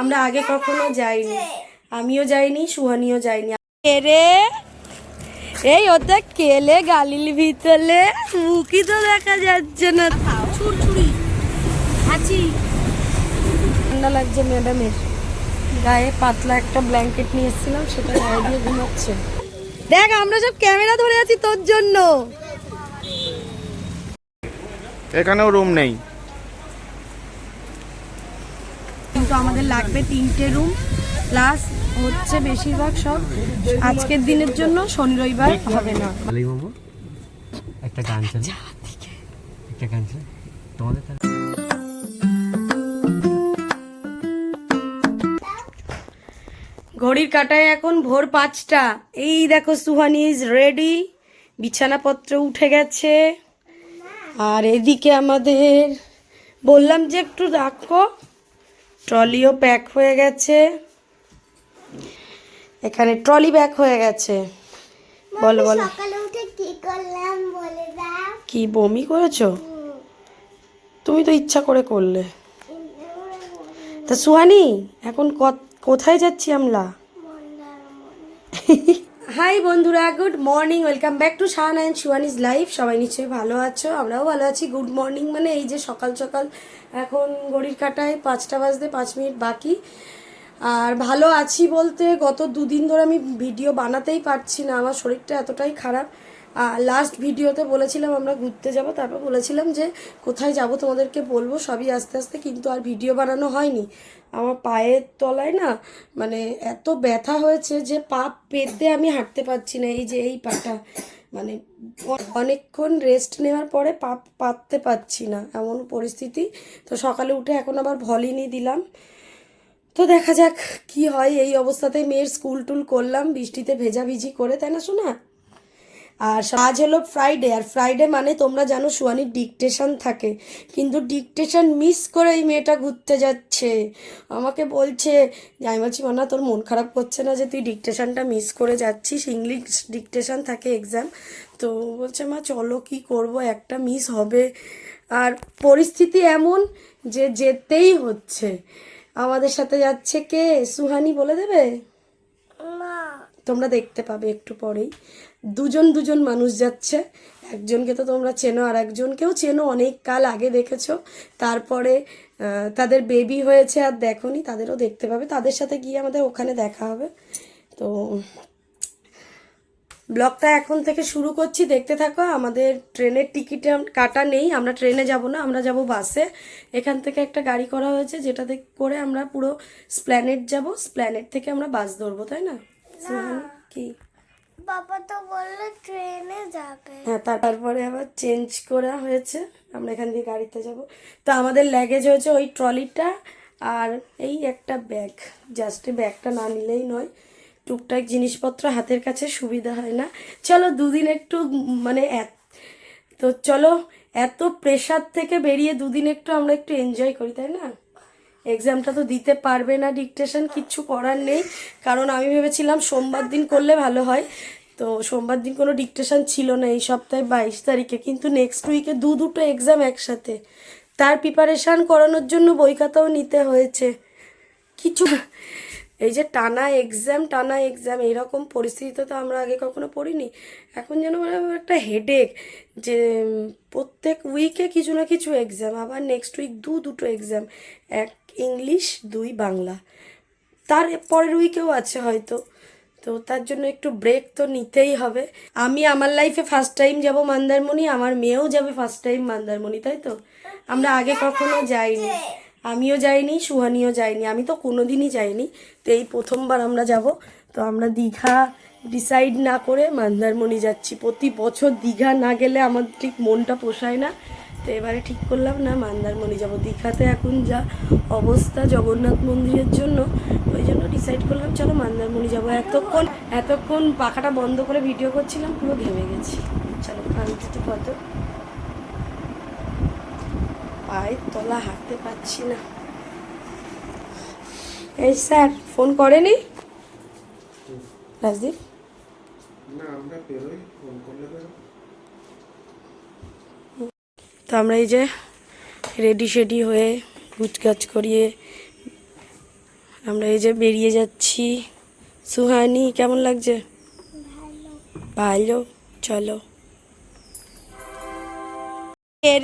আমরা আগে কখনো যাইনি। আমিও যাইনি সুহানিও যাইনি। রে এই ওটা কেলে গালির ভিতরে? মুখই তো দেখা যাচ্ছে না। ছুরছুরি আছি। ঠান্ডা লাগছে ম্যাডামের। গায়ে পাতলা একটা ব্ল্যাঙ্কেট নিয়ে এসেছিলাম সেটা গায়ে দিয়ে ঘুমাচ্ছে। দেখ আমরা সব ক্যামেরা ধরে আছি তোর জন্য। এখানেও রুম নেই কিন্তু আমাদের লাগবে তিনটে রুম প্লাস হচ্ছে বেশিরভাগ সব আজকের দিনের জন্য শনি রবিবার হবে না। একটা গান চালি একটা গান চালি তোমাদের ঘড়ির কাটায় এখন ভোর পাঁচটা। এই দেখো সুহানি ইজ রেডি বিছানাপত্র উঠে গেছে। আর এদিকে আমাদের বললাম যে একটু রাখো। ট্রলিও প্যাক হয়ে গেছে। এখানে ট্রলি ব্যাক হয়ে গেছে। বলো বলো। সকালে উঠে কি করলাম বলে দাও। কি বমি করেছ? তুমি তো ইচ্ছা করে করলে। তা সুহানি এখন কোথায় যাচ্ছি আমরা? হাই বন্ধুরা good morning welcome back to Shahan and is life সবাই নিশ্চয়ই ভালো আছো? আমরাও ভালো আছি। গুড মর্নিং মানে এই যে সকাল সকাল এখন ঘড়ির কাটায় পাঁচটা বাজতে পাঁচ মিনিট বাকি। আর ভালো আছি বলতে গত দুদিন ধরে আমি ভিডিও বানাতেই পারছি না। আমার শরীরটা এতটাই খারাপ। লাস্ট ভিডিওতে বলেছিলাম আমরা ঘুরতে যাব, তারপর বলেছিলাম যে কোথায় যাব তোমাদেরকে বলব, সবই আস্তে আস্তে কিন্তু আর ভিডিও বানানো হয়নি। আমার পায়ের তলায় না মানে এত ব্যথা হয়েছে যে পা পেতে আমি হাঁটতে পারছি না, এই যে এই পাটা। মানে অনেকক্ষণ রেস্ট নেওয়ার পরে পা পাততে পারছি না, এমন পরিস্থিতি। তো সকালে উঠে এখন আবার ভলিনি দিলাম। তো দেখা যাক কি হয়, এই অবস্থাতে মেয়ের স্কুল টুল করলাম, বৃষ্টিতে ভেজাভিজি করে, তাই না শোনা আর আজ হলো ফ্রাইডে আর ফ্রাইডে মানে তোমরা জানো সুয়ানির ডিকটেশন থাকে। কিন্তু ডিকটেশন মিস করে এই মেয়েটা ঘুরতে যাচ্ছে। আমাকে বলছে আমি বলছি মানা তোর মন খারাপ করছে না যে তুই ডিকটেশনটা মিস করে যাচ্ছিস? ইংলিশ ডিকটেশন থাকে এক্সাম তো বলছে মা চলো কি করব? একটা মিস হবে। আর পরিস্থিতি এমন যে যেতেই হচ্ছে। আমাদের সাথে যাচ্ছে কে? সুহানি বলে দেবে? তোমরা দেখতে পাবে একটু পরেই। দুজন দুজন মানুষ যাচ্ছে। একজনকে তো তোমরা চেনো আর একজনকেও চেনো অনেক কাল আগে দেখেছ। তারপরে তাদের বেবি হয়েছে আর দেখোনি তাদেরও দেখতে পাবে। তাদের সাথে গিয়ে আমাদের ওখানে দেখা হবে। তো ব্লগটা এখন থেকে শুরু করছি। দেখতে থাকো আমাদের ট্রেনের টিকিট কাটা নেই। আমরা ট্রেনে যাব না আমরা যাব বাসে। এখান থেকে একটা গাড়ি করা হয়েছে যেটাতে করে আমরা পুরো স্প্ল্যানেট যাব। স্প্ল্যানেট থেকে আমরা বাস ধরবো তাই না? কি? বাবা তো বলল ট্রেনে যাবে। হ্যাঁ তারপরে আবার চেঞ্জ করা হয়েছে। আমরা এখান দিয়ে গাড়িতে যাব। তো আমাদের ল্যাগেজ হয়েছে ওই ট্রলিটা আর এই একটা ব্যাগ জাস্ট ব্যাগটা না নিলেই নয়। টুকটাক জিনিসপত্র হাতের কাছে সুবিধা হয় না। চলো দুদিন একটু মানে তো চলো, এত প্রেশার থেকে বেরিয়ে দুদিন একটু আমরা একটু এনজয় করি, তাই না? এক্সামটা তো দিতে পারবে না ডিকটেশন কিচ্ছু করার নেই। কারণ আমি ভেবেছিলাম সোমবার দিন করলে ভালো হয়। তো সোমবার দিন কোনো ডিকটেশন ছিল না এই সপ্তাহে বাইশ তারিখে। কিন্তু নেক্সট উইকে দু দুটো এক্সাম একসাথে। তার প্রিপারেশান করানোর জন্য বই খাতাও নিতে হয়েছে। কিছু এই যে টানা এক্সাম টানা এক্সাম এরকম পরিস্থিতিতে তো আমরা আগে কখনো পড়িনি। এখন যেন একটা হেডেক যে প্রত্যেক উইকে কিছু না কিছু এক্সাম আবার নেক্সট উইক দু দুটো এক্সাম এক ইংলিশ, দুই বাংলা। তার পরের উইকেও আছে হয়তো। তো তার জন্য একটু ব্রেক তো নিতেই হবে। আমি আমার লাইফে ফার্স্ট টাইম যাব মন্দারমণি, আমার মেয়েও যাবে ফার্স্ট টাইম মন্দারমণি, তাই তো? আমরা আগে কখনো যাইনি। আমিও যাইনি, সুহানিও যাইনি। আমি তো কোনোদিনই যাইনি। তো এই প্রথমবার আমরা যাব। তো আমরা দীঘা ডিসাইড না করে মন্দারমণি যাচ্ছি। প্রতি বছর দীঘা না গেলে আমার ঠিক মনটা পোষায় না। তো এবারে ঠিক করলাম না মন্দারমণি যাব দীঘাতে এখন যা অবস্থা জগন্নাথ মন্দিরের জন্য। ওই জন্য ডিসাইড করলাম চলো মন্দারমণি যাব। এতক্ষণ এতক্ষণ পাখাটা বন্ধ করে ভিডিও করছিলাম পুরো ঘেমে গেছি। চলো কান্তি কত পায়ের তলা হাঁটতে পারছি না। এই স্যার ফোন করেনি? রাজদীপ? তো আমরা এই যে রেডি শেডি হয়ে গুছগাছ করিয়ে আমরা এই যে বেরিয়ে যাচ্ছি। সুহানি, কেমন লাগছে? ভালো, চলো।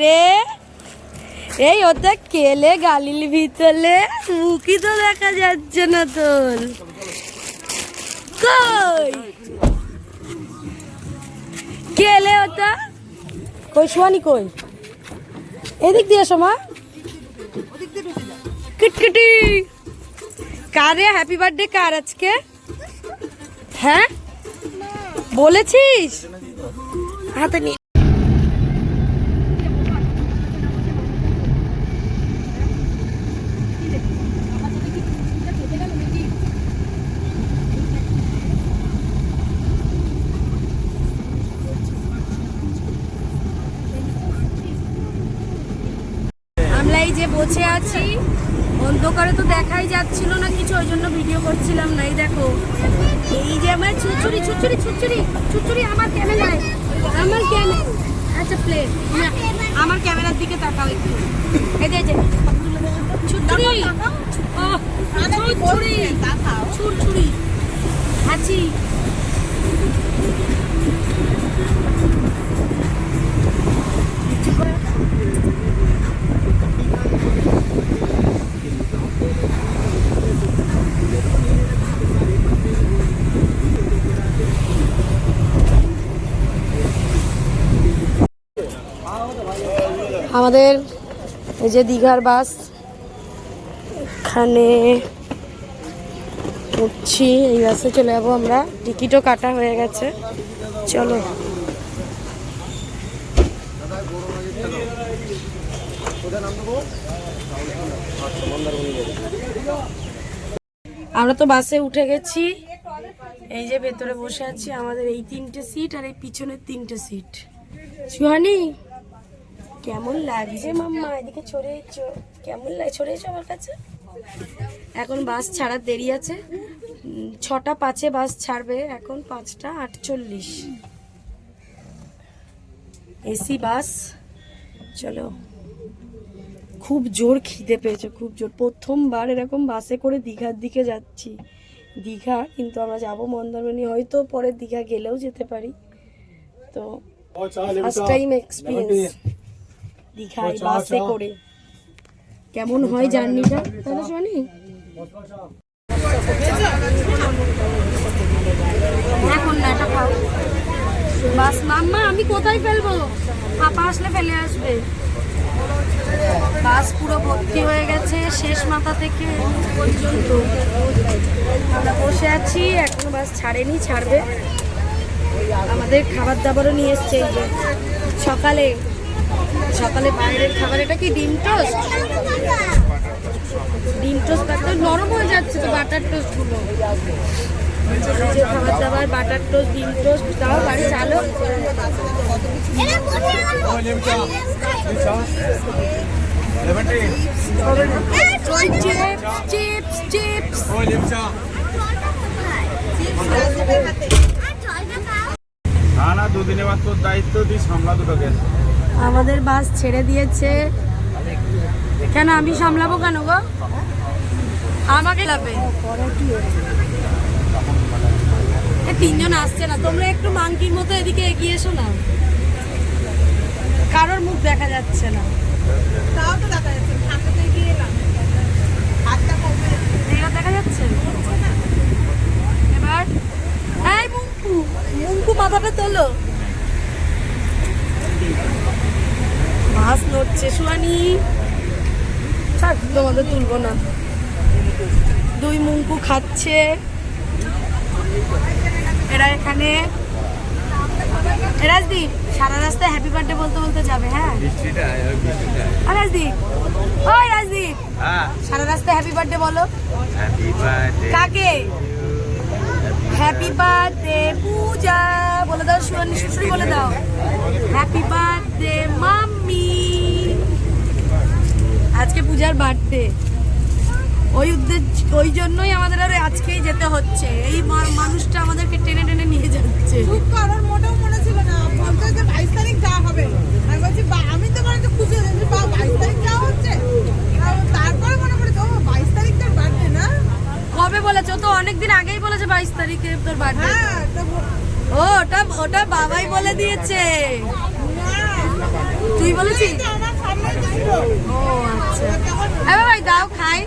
রে? এই ওটা কেলে গালির ভিতরে? মুখই তো দেখা যাচ্ছে না তোর। কই? কেলে ওটা? কই সোয়ানি কই? এদিক দিয়ে সমা কিটকিটি। কারে হ্যাপি বার্থডে কার আজকে? হ্যাঁ? বলেছিস? হাতে নিয়ে আমরা এই যে বসে আছি। অন্ধকারে তো দেখাই যাচ্ছিল না কিছু ওই জন্য ভিডিও করছিলাম না। এই দেখো এই যে আমার ছুচুরি ছুচুরি ছুচুরি ছুচুরি আমার ক্যামেরায় আমার ক্যামেরা আচ্ছা প্লে আমার ক্যামেরার দিকে তাকাও একটু। এই যে ছুচুরি ও ছুচুরি ছুরছুরি আছি আমাদের এই যে দীঘার বাস, এখানে উঠছি, এই বাসে চলে যাব আমরা। টিকিটও কাটা হয়ে গেছে। চলো। আমরা তো বাসে উঠে গেছি। এই যে ভেতরে বসে আছি, আমাদের এই তিনটে সিট আর এই পিছনের তিনটে সিট। সুহানি? কেমন লাগছে মাম্মা? এদিকে এসছো কেমন লাগে এসো আমার কাছে? এখন বাস ছাড়ার দেরি আছে। ছটা পাঁচে বাস ছাড়বে এখন পাঁচটা আটচল্লিশ। AC bus. চলো। খুব জোর খিদে পেয়েছে খুব জোর। প্রথমবার এরকম বাসে করে দীঘার দিকে যাচ্ছি। দীঘা কিন্তু আমরা যাব মন্দারমণি হয়তো পরে দীঘা গেলেও যেতে পারি। তো ফার্স্ট টাইম এক্সপিরিয়েন্স দীঘায় বাসে করে। কেমন হয় জার্নিটা? তাহলে শুনি। এখন না এটা খাও। বাস মাম্মা আমি কোথায় ফেলব? পাপা আসলে ফেলে আসবে। বাস পুরো ভর্তি হয়ে গেছে শেষ মাথা থেকে পর্যন্ত। আমরা বসে আছি এখনও বাস ছাড়েনি ছাড়বে। আমাদের খাবার দাবারও নিয়ে এসছে যে। সকালে সকালে বাইরের খাবার এটা কি ডিম টোস্ট? ডিম টোস্ট তো নরম হয়ে যাচ্ছে তো বাটার টোস্টগুলো খাবার দাবার বাটার টোস্ট ডিম টোস্ট তাও বাড়ি চালো। চিপস চিপস চিপস না না দুদিনের মাত্র দায়িত্ব দিই সামলা দুটো গেছে আমাদের বাস ছেড়ে দিয়েছে। কেন আমি সামলাবো কেন গো? আমাকে এ তিনজন আসছে না। তোমরা একটু মাংকির মতো এদিকে এগিয়ে এসো না। কারোর মুখ দেখা যাচ্ছে না। এবার দেখা যাচ্ছে? এবার এই মুঙ্কু মুঙ্কু মাথাটা তোলো। মাছ নড়ছে সুয়ানি থাক তোমাদের তুলবো না। দুই মুঙ্কু খাচ্ছে। এরা এখানে এ রাজদীপ সারা রাস্তায় হ্যাপি বার্থডে বলতে বলতে যাবে হ্যাঁ? আর রাজদীপ ওই রাজদীপ। হ্যাঁ। সারা রাস্তায় হ্যাপি বার্থডে বলো। কাকে? Happy birthday Puja. বলে দাও সুয়ানি শুশুরি বলে দাও। হ্যাপি বার্থডে মাম্মি আজকে পূজার বার্থডে। ওই উদ্দেশ্য ওই জন্যই আমাদের আর আজকেই যেতে হচ্ছে। এই মানুষটা আমাদেরকে টেনে টেনে নিয়ে যাচ্ছে। কারোর মোটেও মনে ছিল না। বলতে যে বাইশ তারিখ যাওয়া হবে। আমি বলছি আমি তো মানে খুশি হয়েছি। বা বাইশ তারিখ যাওয়া হচ্ছে? তারপরে মনে ও বাইশ তারিখ তার বার্থডে না? অনেকদিন আগেই বলেছে বাইশ তারিখে তোর বার্থডে। হ্যাঁ ও ওটা ওটা বাবাই বলে দিয়েছে। তুই বলেছিস? ও আচ্ছা ভাই দাও খাই।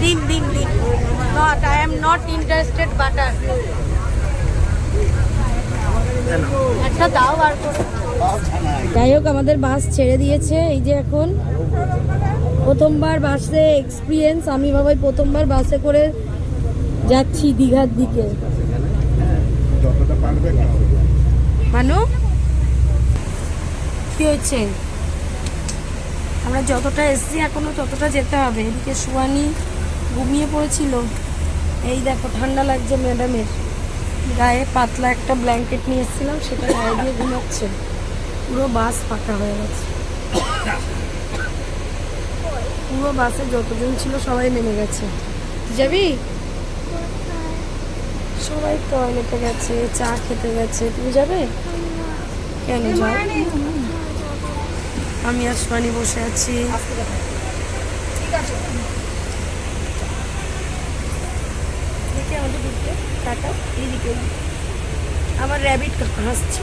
ডিম ডিম ডিম। Not I am not interested butter একটা দাও বার যাই হোক আমাদের বাস ছেড়ে দিয়েছে এই যে এখন। প্রথমবার বাসে এক্সপিরিয়েন্স আমি বাবাই প্রথমবার বাসে করে যাচ্ছি দীঘার দিকে। মানু? কি হয়েছে? আমরা যতটা এসছি এখনও ততটা যেতে হবে। এদিকে সুয়ানি ঘুমিয়ে পড়েছিল। এই দেখো, ঠান্ডা লাগছে ম্যাডামের। গায়ে পাতলা একটা ব্ল্যাঙ্কেট নিয়ে এসেছিলাম সেটা গায়ে দিয়ে ঘুমাচ্ছে। পুরো বাস ফাঁকা হয়ে গেছে। পুরো বাসে যতজন ছিল সবাই নেমে গেছে। যাবি? সবাই টয়লেটে গেছে, চা খেতে গেছে। তুমি যাবে? কেন যাও? আমি আর সোয়ানি বসে আছি। টাকা আমার র্যাবিট হাসছে।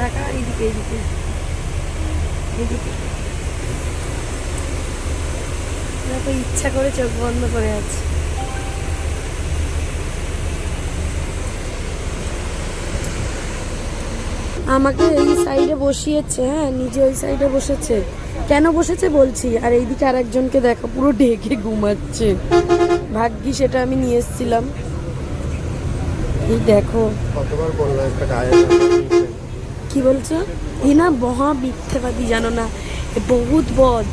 টাকা এইদিকে এইদিকে এইদিকে ইচ্ছা করে চোখ বন্ধ করে আছে। আমাকে এই সাইডে বসিয়েছে হ্যাঁ নিজে ওই সাইডে বসেছে। কেন বসেছে বলছি? আর এইদিকে আরেকজনকে দেখো পুরো ঢেকে ঘুমাচ্ছে। ভাগ্যি সেটা আমি নিয়ে এসেছিলাম। এই দেখো। কি বলছো? এই না মহা মিথ্যেবাদী জানো না? বহুত বদ।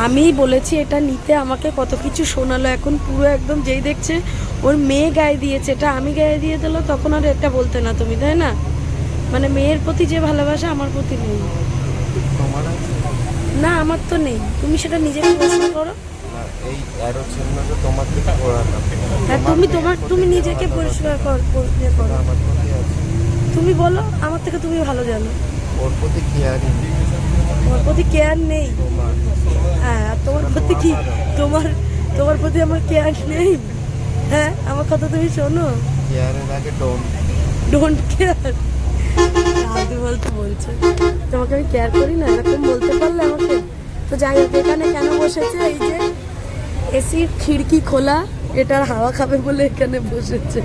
তুমি আমি বলেছি এটা নিতে আমাকে কত কিছু শোনালো। এখন পুরো একদম যেই দেখছে ওর মেয়ে গায়ে দিয়েছে। এটা আমি গায়ে দিয়ে দিল তখন আর এটা বলতে না তুমি তাই না? মানে মেয়ের প্রতি যে ভালোবাসা আমার প্রতি নেই। না আমার তো নেই। তুমি সেটা নিজেকে প্রশ্ন করো। তোমার হ্যাঁ তুমি তোমার তুমি নিজেকে পরিষ্কার কর প্রশ্ন করো। তুমি বলো আমার থেকে তুমি ভালো জানো। ওর প্রতি কেয়ারিং তোমার প্রতি কেয়ার নেই। হ্যাঁ আর তোমার প্রতি কি তোমার তোমার প্রতি আমার কেয়ার নেই? হ্যাঁ আমার কথা তুমি শোনো। ডোন্ট কেয়ার আলতু বলতে বলছে। তোমাকে আমি কেয়ার করি না এরকম বলতে পারলে আমাকে। তো যাই হোক এখানে কেন বসেছে? এই যে এসির খিড়কি খোলা এটার হাওয়া খাবে বলে এখানে বসেছে।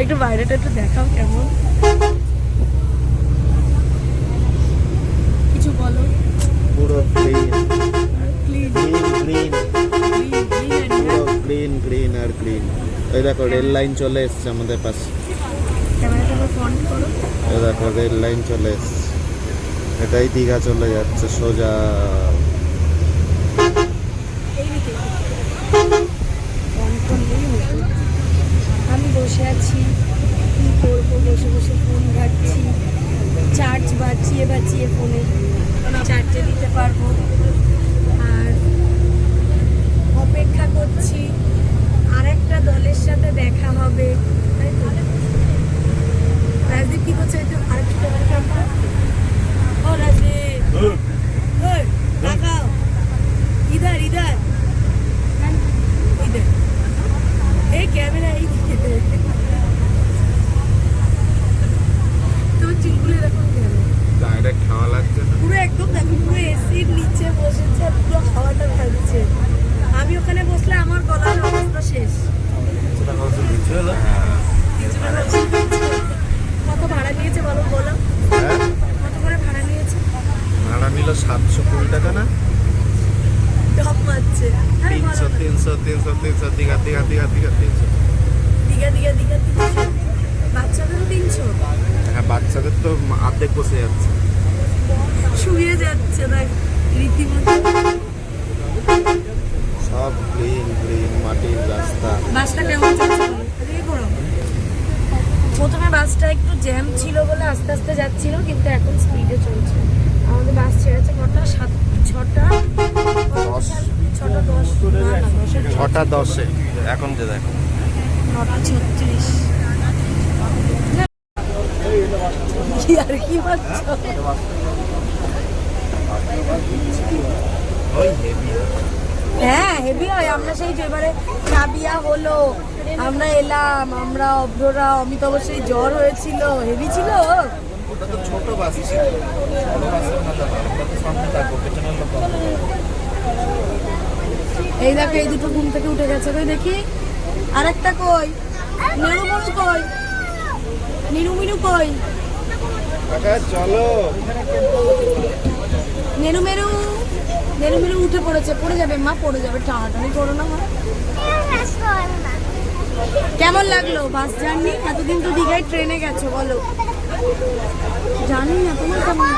একটু বাইরেটা একটু দেখাও কেমন কিছু বলো পুরো গ্রিন গ্রিন গ্রিন পুরো গ্রিন গ্রিন আর গ্রিন এই দেখো, রেল লাইন চলে এসছে আমাদের পাশে। এই দেখো, রেল লাইন চলে এসছে। এটাই দীঘা চলে যাচ্ছে, সোজা? আমি বসে আছি, কি করব? বসে বসে ফোন ঘাটছি চার্জ বাঁচিয়ে বাঁচিয়ে ফোনে চারটে দিতে পারব। আর অপেক্ষা করছি আর একটা দলের সাথে দেখা হবে। তাই তো? রাজদীপ কী করছে একটু আরেকটু ও, রাজদীপ। তাকাও ইদার ইদার ইদার এই ক্যামেরা এই দিকে। তো চুলগুলো দেখো ডাইরেক্ট খাওয়া লাগছে পুরো একদম দেখো পুরো এসির নিচে বসেছে আর পুরো হাওয়াটা খাচ্ছে আমি ওখানে বসলে আমার গলার অবস্থা শেষ। কত ভাড়া নিয়েছে বলো বলো? কত করে ভাড়া নিয়েছে? ভাড়া নিল সাতশো কুড়ি টাকা না? টপ মারছে। তিনশো তিনশো তিনশো তিনশো দীঘা দীঘা দীঘা দীঘা তিনশো। দীঘা দীঘা দীঘা তিনশো। বাচ্চাদেরও তিনশো? হ্যাঁ বাচ্চাদের তো অর্ধেক বসে যাচ্ছে। শুয়ে যাচ্ছে না রীতিমতো। সব গ্রিন গ্রিন মাটির রাস্তা। বাসটা কেমন প্রথমে বাসটা একটু জ্যাম ছিল বলে আস্তে আস্তে যাচ্ছিল কিন্তু এখন স্পিডে চলছে। আমাদের বাস ছেড়েছে কটা? সাত ছটা? দশ। ছটা দশ। ছটা দশে। এখন যে দেখো। নটা ছত্রিশ। কি আর কি বাচ্চা হ্যাঁ হেভি হয়। আমরা সেই যে এবারে সাবিয়া হলো আমরা এলাম আমরা অভ্ররা অমিত অবশ্যই জ্বর হয়েছিল। হেভি ছিল? ছোট বাস। এই দেখো এই দুটো ঘুম থেকে উঠে গেছে। কই দেখি? আরেকটা কই? নেনু মনু কই? নিনু মিনু কই? চলো। নেনু মেরু নেনু মেরু উঠে পড়েছে পড়ে যাবে মা পড়ে যাবে টানাটানি করো না মা। কেমন লাগল বাস জার্নি? এতদিন তো দীঘায় ট্রেনে গেছো বলো। জানি না তোমার কেমন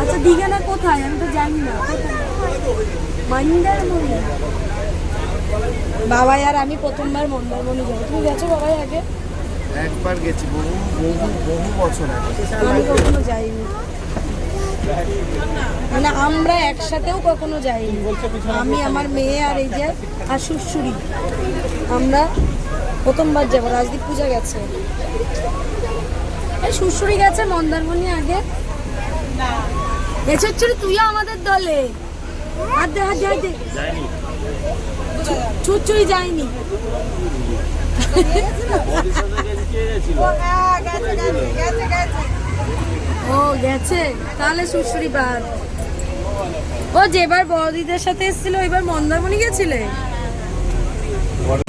আচ্ছা দীঘা না কোথায়? আমি তো জানি না মন্দারমণি। বাবাই আর আমি প্রথমবার মন্দারমণি যাব। তুমি গেছো বাবাই আগে? একবার গেছি বহু বহু বহু বছর আগে। আমি কখনো যাইনি। মানে আমরা একসাথেও কখনো যাইনি। আমি আমার মেয়ে আর এই যে আর শ্বশুরি আমরা প্রথমবার যাব রাজদীপ পূজা গেছে। এই শ্বশুরি গেছে মন্দারমণি আগে। হচ্ছে তুইও আমাদের দলে। হাত দে হাত দে হাত দে। ছুচুই যায়নি ও হ্যাঁ গেছে গেছে গেছে গেছে। ও গেছে? তাহলে শ্বশুরি বাদ। ও যেবার বড়দিদের সাথে এসেছিল এবার মন্দারমণি গেছিলে?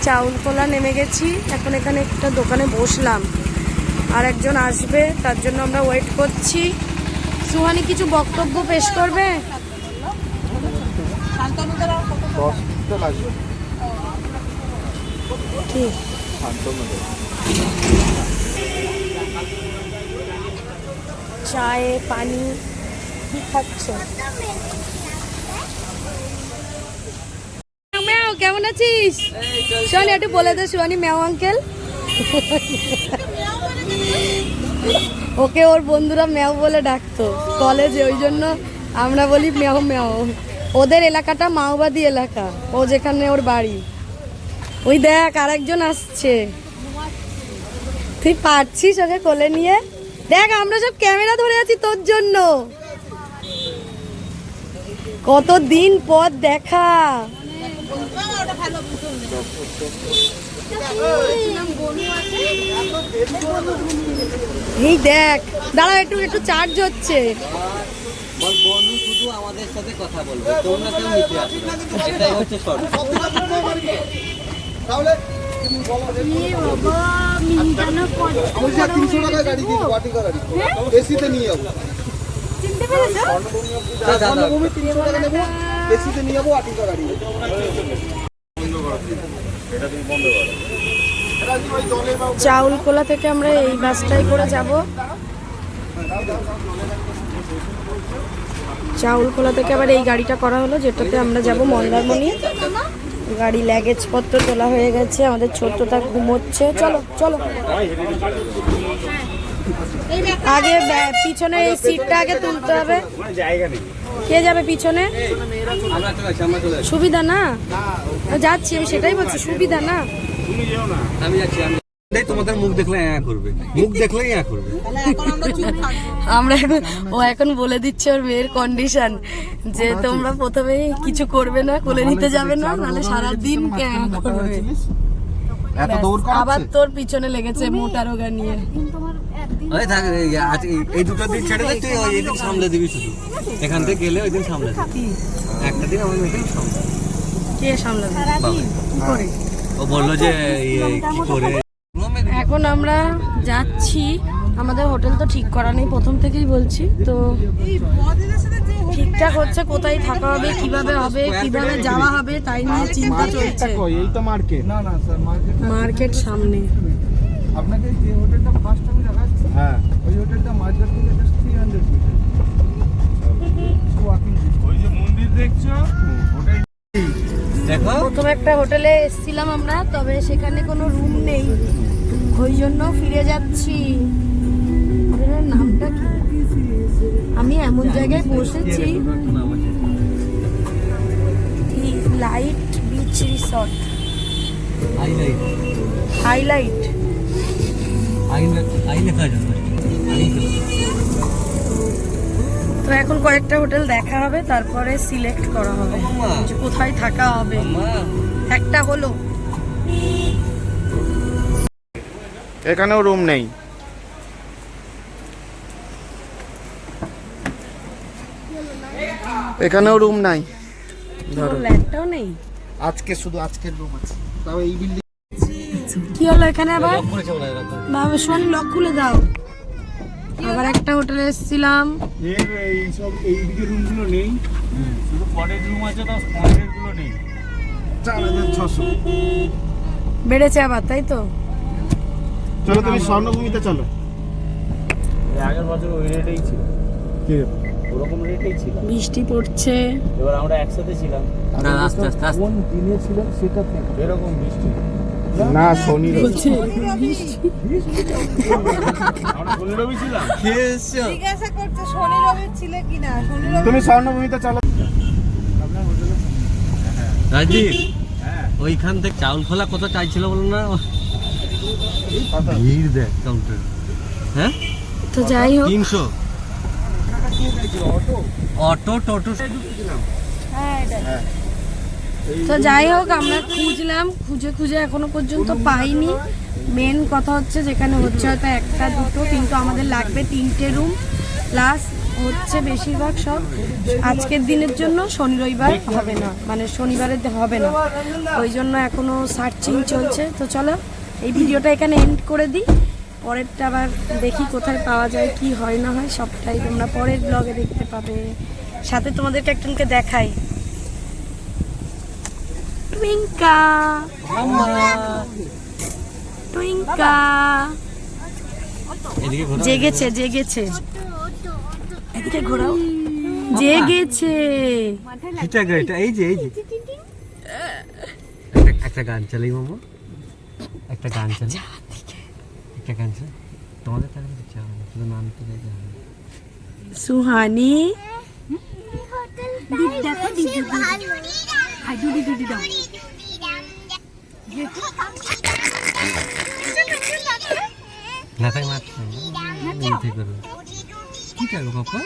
চাউল কলা নেমে গেছি এখন এখানে একটা দোকানে বসলাম। আর একজন আসবে তার জন্য আমরা ওয়েট করছি। সুহানি কিছু বক্তব্য পেশ করবে? শান্তনুদের চায়ে পানি কি খাচ্ছ? কেমন আছিস? শোন, একটু বলে দে সুহানি ম্যাও আঙ্কেল। ওকে ওর বন্ধুরা ম্যাও বলে ডাকতো কলেজে, ওই জন্য আমরা বলি ম্যাও ম্যাও। ওদের এলাকাটা মাওবাদী এলাকা, ও যেখানে ওর বাড়ি। ওই দেখ, আরেকজন আসছে। তুই পারছিস ওকে কোলে নিয়ে? দেখ, আমরা সব ক্যামেরা ধরে আছি তোর জন্য। কত দিন পর দেখা। এই দেখ দাঁড়া একটু একটু চার্জ হচ্ছে। আমাদের সাথে কথা বলবে, তোমরা কেউ নিতে আসবে? হচ্ছে শর্ত তিনশো টাকা গাড়ি দিই পার্টি গাড়ি এসিতে নিয়ে যাব। স্বর্ণভূমি তিনশো টাকা নেব এসিতে নিয়ে যাব আটিকা গাড়ি চাউল কোলা থেকে আমরা এই বাসটাই করে যাব। চাউল কোলা থেকে আবার এই গাড়িটা করা হলো যেটাতে আমরা যাব মন্দারমণি। গাড়ি ল্যাগেজ পত্র তোলা হয়ে গেছে, আমাদের ছোট্টটা ঘুমোচ্ছে। চলো চলো। আগে পিছনে এই সিটটা আগে তুলতে হবে। কে যাবে পিছনে? সুবিধা না? যাচ্ছি, আমি সেটাই বলছি, সুবিধা না? আমি যাচ্ছি আমি তোমাদের মুখ দেখলে হ্যাঁ করবে। মুখ দেখলেই হ্যাঁ করবে। আমরা চুপ থাকব। আমরা এখন ও এখন বলে দিচ্ছে ওর মেয়ের কন্ডিশন যে তোমরা প্রথমেই কিছু করবে না কোলে নিতে যাবে না নাহলে সারাদিন করবে? আবার তোর পিছনে লেগেছে মোটা রোগা নিয়ে। আরে থাক এই আজ এই- এই দুটো দিন ছেড়ে দে তুই ওই দিন সামলে দিবি শুধু। এখান থেকে গেলে ওই দিন সামলে দিবি। একটা দিন আমার মেয়েকে সামলে কে সামলাবে? ও বলল যে কি করে এখন আমরা যাচ্ছি। আমাদের হোটেল তো ঠিক করা নেই প্রথম থেকেই বলছি। তো ঠিকঠাক হচ্ছে কোথায় থাকা হবে কীভাবে হবে কীভাবে যাওয়া হবে তাই নিয়ে চিন্তা চলছে। এই তো মার্কেট না না স্যার মার্কেট মার্কেট সামনে। আপনাকে যে হোটেলটা ফার্স্ট আমি দেখাচ্ছি হ্যাঁ। ওই হোটেলটা মার্কেট থেকে জাস্ট থ্রি হান্ড্রেড মিটার ওই যে মন্দির দেখছ? দেখো। প্রথম একটা হোটেলে এসেছিলাম আমরা তবে সেখানে কোনো রুম নেই। ওই জন্য ফিরে যাচ্ছি। নামটা কি? আমি এমন জায়গায় বসেছি। Light beach resort. হাইলাইট। তো এখন কয়েকটা হোটেল দেখা হবে তারপরে সিলেক্ট করা হবে। যে কোথায় থাকা হবে। একটা হলো। এখানেও রুম নেই। এখানেও রুম নাই। ধরো। একটাও নেই। আজকে শুধু আজকের রুম আছে। তাও এই বিল্ডিং কি হলো এখানে আবার? বাবা শোন লক খুলে দাও। আবার একটা হোটেলে এসেছিলাম। এই সব এইদিকে রুমগুলো নেই। শুধু পরের রুম আছে তো পরেরগুলো নেই। চার হাজার ছশো বেড়েছে আবার তাই তো? চলো তুমি স্বর্ণভূমিতে চলো। এই আগের বছর ওই রেটেই ছিল ওরকম রেটেই ছিল। বৃষ্টি পড়ছে। এবার আমরা একসাথে ছিলাম। না, আস্তে আস্তে কোন দিনে ছিলাম সেটা এরকম বৃষ্টি না শনি বলছে তুমি স্বর্ণভূমিতে চলো। রাজদীপ ওইখান থেকে চাউল খোলা কত চাইছিল বলুন না? ভিড় দেখ কাউন্টার। হ্যাঁ? তো যাই হোক। তিনশো। অটো? টোটো তো যাই হোক আমরা খুঁজলাম খুঁজে খুঁজে এখনও পর্যন্ত পাইনি। মেন কথা হচ্ছে যেখানে হচ্ছে হয়তো একটা দুটো কিন্তু আমাদের লাগবে তিনটে রুম প্লাস হচ্ছে বেশিরভাগ সব আজকের দিনের জন্য শনি রবিবার হবে না। মানে শনিবারে হবে না। ওই জন্য এখনও সার্চিং চলছে। তো চলো এই ভিডিওটা এখানে এন্ড করে দিই। পরেরটা আবার দেখি কোথায় পাওয়া যায় কি হয় না হয় সবটাই তোমরা পরের ব্লগে দেখতে পাবে। সাথে তোমাদেরকে একজনকে দেখাই। টুইঙ্কা! জেগেছে জেগেছে। এদিকে ঘোরাও। জেগেছে। এটা এই যে এই যে। একটা গান চালাই মামা। একটা গান চালাই একটা গান চালাই তোমাদের তাহলে দিচ্ছে শুধু নাম তো দেখে হবে। সুহানি। না থাকে মাত্র করো কি থাকো পাপা